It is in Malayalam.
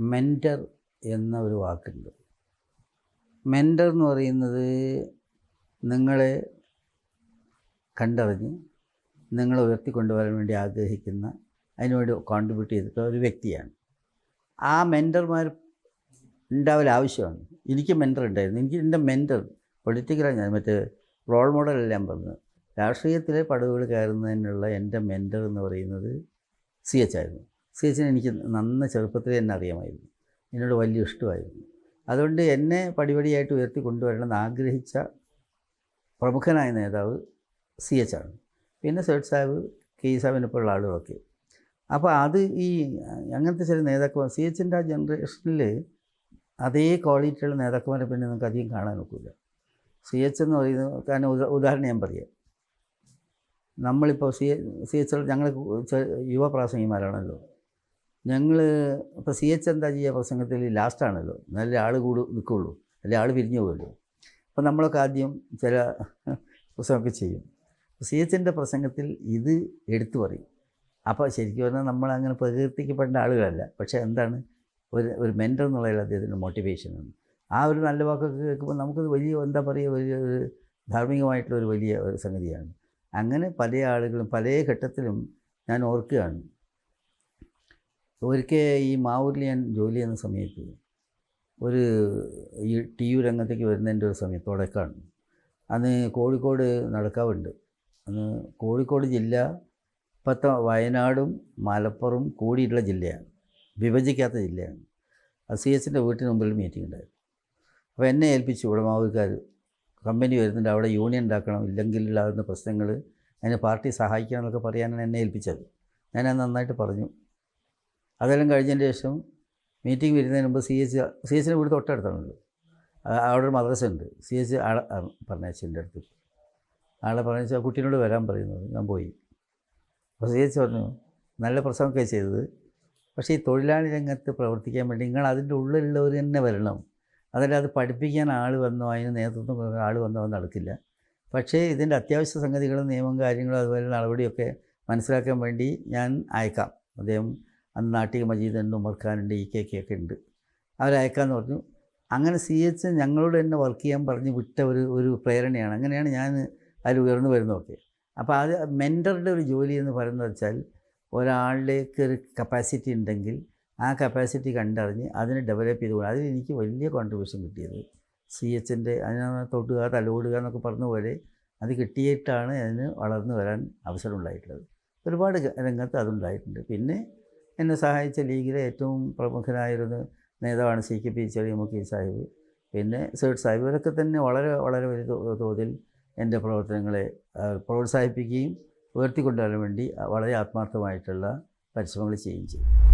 മെന്റർ എന്ന ഒരു വാക്കുണ്ട്. മെന്റർ എന്ന് പറയുന്നത് നിങ്ങളെ കണ്ടറിഞ്ഞ് നിങ്ങളെ ഉയർത്തിക്കൊണ്ടുവരാൻ വേണ്ടി ആഗ്രഹിക്കുന്ന അതിനുവേണ്ടി കോൺട്രിബ്യൂട്ട് ചെയ്തിട്ടുള്ള ഒരു വ്യക്തിയാണ്. ആ മെന്റർമാർ ഉണ്ടാവൽ ആവശ്യമാണ്. എനിക്ക് മെന്റർ ഉണ്ടായിരുന്നു. എനിക്ക് എന്റെ മെന്റർ പൊളിറ്റിക്കലാണ് ഞാൻ മറ്റേ റോൾ മോഡലല്ല പറഞ്ഞത്. രാഷ്ട്രീയത്തിലെ പടവുകൾ കയറുന്നതിനുള്ള എന്റെ മെന്റർ എന്ന് പറയുന്നത് സി എച്ച് ആയിരുന്നു. സി എച്ചിനെ എനിക്ക് നന്ന ചെറുപ്പത്തിൽ തന്നെ അറിയാമായിരുന്നു. എന്നോട് വലിയ ഇഷ്ടമായിരുന്നു. അതുകൊണ്ട് എന്നെ പടിപടിയായിട്ട് ഉയർത്തി കൊണ്ടുവരണമെന്ന് ആഗ്രഹിച്ച പ്രമുഖനായ നേതാവ് സി എച്ച് ആണ്. പിന്നെ സേഡ് സാഹിബ് കെ ഇ സാഹിബിനെപ്പോലുള്ള ആളുകളൊക്കെ. അപ്പോൾ അത് ഈ അങ്ങനത്തെ ചില നേതാക്കന്മാർ സി എച്ചിന്റെ ആ ജനറേഷനിൽ അതേ ക്വാളിറ്റിയുള്ള നേതാക്കന്മാരെ പിന്നെ നമുക്ക് അധികം കാണാൻ ഒക്കില്ല. സി എച്ച് എന്ന് പറയുന്നത് കാരണം ഉദാ- ഉദാഹരണം ഞാൻ പറയാം. നമ്മളിപ്പോൾ സി സി എച്ച് ഞങ്ങൾ യുവ പ്രാസംഗികന്മാരാണല്ലോ ഞങ്ങൾ ഇപ്പോൾ സി എച്ച് എന്താ ചെയ്യുക പ്രസംഗത്തിൽ ലാസ്റ്റാണല്ലോ. നല്ല ആൾ കൂടു നിൽക്കുള്ളൂ അല്ലെ ആൾ പിരിഞ്ഞു പോകുമല്ലോ അപ്പോൾ നമ്മളൊക്കെ ആദ്യം ചില പ്രസംഗമൊക്കെ ചെയ്യും. സി എച്ചിന്റെ പ്രസംഗത്തിൽ ഇത് എടുത്തു പറയും. അപ്പോൾ ശരിക്കും പറഞ്ഞാൽ നമ്മൾ അങ്ങനെ പ്രകീർത്തിക്കപ്പെടേണ്ട ആളുകളല്ല. പക്ഷേ എന്താണ്? ഒരു ഒരു മെന്റർ എന്നുള്ളതിൽ അദ്ദേഹത്തിന്റെ മോട്ടിവേഷനാണ് ആ ഒരു നല്ല വാക്കൊക്കെ കേൾക്കുമ്പോൾ നമുക്കത് വലിയ എന്താ പറയുക വലിയ ഒരു ധാർമ്മികമായിട്ടുള്ള ഒരു വലിയ ഒരു സംഗതിയാണ്. അങ്ങനെ പല ആളുകളും പല ഘട്ടത്തിലും ഞാൻ ഓർക്കുകയാണ്. ഒരിക്കൽ ഈ മാവൂരിൽ ഞാൻ ജോലി ചെയ്യുന്ന സമയത്ത് ഒരു ഈ ടി യു രംഗത്തേക്ക് വരുന്നതിന്റെ ഒരു സമയത്തോടൊക്കെയാണ് അന്ന് കോഴിക്കോട് നടക്കാവുണ്ട്. അന്ന് കോഴിക്കോട് ജില്ല ഇപ്പോഴത്തെ വയനാടും മലപ്പുറം കൂടിയിട്ടുള്ള ജില്ലയാണ്. വിഭജിക്കാത്ത ജില്ലയാണ്. സി എസിന്റെ വീട്ടിന് മുമ്പിൽ മീറ്റിംഗ് ഉണ്ടായിരുന്നു. അപ്പോൾ എന്നെ ഏൽപ്പിച്ചു ഇവിടെ മാവൂർക്കാർ കമ്പനി വരുന്നുണ്ട് അവിടെ യൂണിയൻ ഉണ്ടാക്കണം ഇല്ലെങ്കിൽ ഉണ്ടാകുന്ന പ്രശ്നങ്ങൾ അതിന് പാർട്ടി സഹായിക്കണം എന്നൊക്കെ പറയാനാണ് എന്നെ ഏൽപ്പിച്ചത്. ഞാനത് നന്നായിട്ട് പറഞ്ഞു. അതെല്ലാം കഴിഞ്ഞതിന് ശേഷം മീറ്റിംഗ് വരുന്നതിന് മുമ്പ് സി എച്ച് സി എച്ചിന്റെ വീട് തൊട്ടടുത്താണല്ലോ അവിടെ ഒരു മദ്രസ ഉണ്ട്. സി എച്ച് ആളെ പറഞ്ഞയച്ചു എന്റെ അടുത്ത്. ആളെ പറഞ്ഞാൽ കുട്ടീനോട് വരാൻ പറയുന്നത് ഞാൻ പോയി. അപ്പോൾ സി എച്ച് പറഞ്ഞു നല്ല പ്രസംഗമൊക്കെ ചെയ്തത്. പക്ഷേ ഈ തൊഴിലാളി രംഗത്ത് പ്രവർത്തിക്കാൻ വേണ്ടി നിങ്ങൾ അതിന്റെ ഉള്ളിലുള്ളവർ തന്നെ വരണം. അതല്ല അത് പഠിപ്പിക്കാൻ ആൾ വന്നോ അതിന് നേതൃത്വം ആൾ വന്നോ എന്ന് നടക്കില്ല. പക്ഷേ ഇതിന്റെ അത്യാവശ്യ സംഗതികളും നിയമം കാര്യങ്ങളും അതുപോലെ നടപടിയൊക്കെ മനസ്സിലാക്കാൻ വേണ്ടി ഞാൻ അയക്കാം. അദ്ദേഹം അന്ന് നാട്ടിക മജീദ് ഉണ്ട് ഉമർ ഖാനുണ്ട് ഇ കെ കെ ഒക്കെ ഉണ്ട്. അവരയക്കാന്ന് പറഞ്ഞു അങ്ങനെ സി എച്ച് ഞങ്ങളോട് തന്നെ വർക്ക് ചെയ്യാൻ പറഞ്ഞ് വിട്ട ഒരു ഒരു പ്രേരണയാണ്. അങ്ങനെയാണ് ഞാൻ അതിൽ ഉയർന്നു വരുന്നതൊക്കെ. അപ്പോൾ അത് മെന്ററുടെ ഒരു ജോലി എന്ന് പറയുന്നത് വെച്ചാൽ ഒരാളിലേക്ക് ഒരു കപ്പാസിറ്റി ഉണ്ടെങ്കിൽ ആ കപ്പാസിറ്റി കണ്ടറിഞ്ഞ് അതിനെ ഡെവലപ്പ് ചെയ്ത് കൊടുക്കുക അതിൽ എനിക്ക് വലിയ കോൺട്രിബ്യൂഷൻ കിട്ടിയത്. സി എച്ചിന്റെ അതിനെ തൊട്ടുക തലോടുക എന്നൊക്കെ പറഞ്ഞ പോലെ അത് കിട്ടിയിട്ടാണ് അതിന് വളർന്നു വരാൻ അവസരം ഉണ്ടായിട്ടുള്ളത്. ഒരുപാട് രംഗത്ത് അതുണ്ടായിട്ടുണ്ട്. പിന്നെ എന്നെ സഹായിച്ച ലീഗിലെ ഏറ്റവും പ്രമുഖനായിരുന്ന നേതാവാണ് സി കെ പി ചെറിയ മുക്കി സാഹിബ്. പിന്നെ സേഡ് സാഹിബ്. ഇവരൊക്കെ തന്നെ വളരെ വളരെ വലിയ തോതിൽ എന്റെ പ്രവർത്തനങ്ങളെ പ്രോത്സാഹിപ്പിക്കുകയും ഉയർത്തിക്കൊണ്ടുവരാൻ വേണ്ടി വളരെ ആത്മാർത്ഥമായിട്ടുള്ള പരിശ്രമങ്ങൾ ചെയ്യുകയും ചെയ്യും